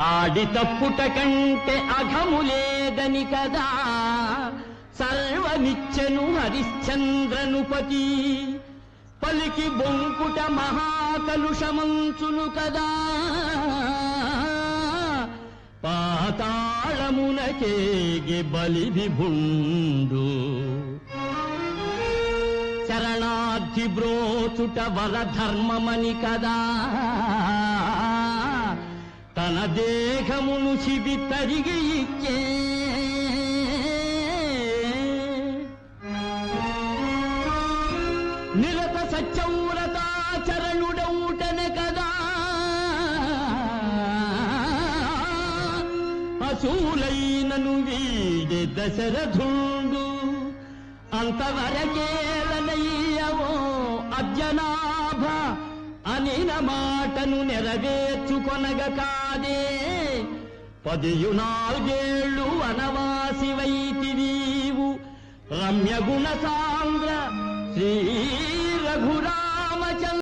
ఆడి తప్పుట కంటే అఘము లేదని కదా. సర్వమిచ్చను హరిశ్చంద్రనుపతి పలికి బొంకుట మహాకలుషమంచులు కదా. పాతాళమునకేగి బలి విభుండు. శరణార్థి బ్రోచుట వరధర్మమని కదా. తన దేహమును శిబి తరిగి ఇచ్చే నిరత సత్యవ్రతాచరణుడౌటన కదా. అసూలైనను వీడే దశరథుండు. అంతవరకేలనయ్యవో అర్జనాభ అనిన మాటను నెరవేర్చుకొనగ కాదే. పదియు నాలుగేళ్ళు వనవాసి వైతిరీవు రమ్య గుణ సాంద్ర శ్రీ రఘురా